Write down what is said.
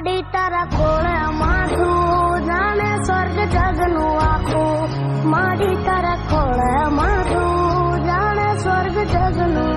માડી તારા કોળે માથું જાણે સ્વર્ગ જગનું આખું. માડી તારા કોળે માથું જાણે સ્વર્ગ જગનું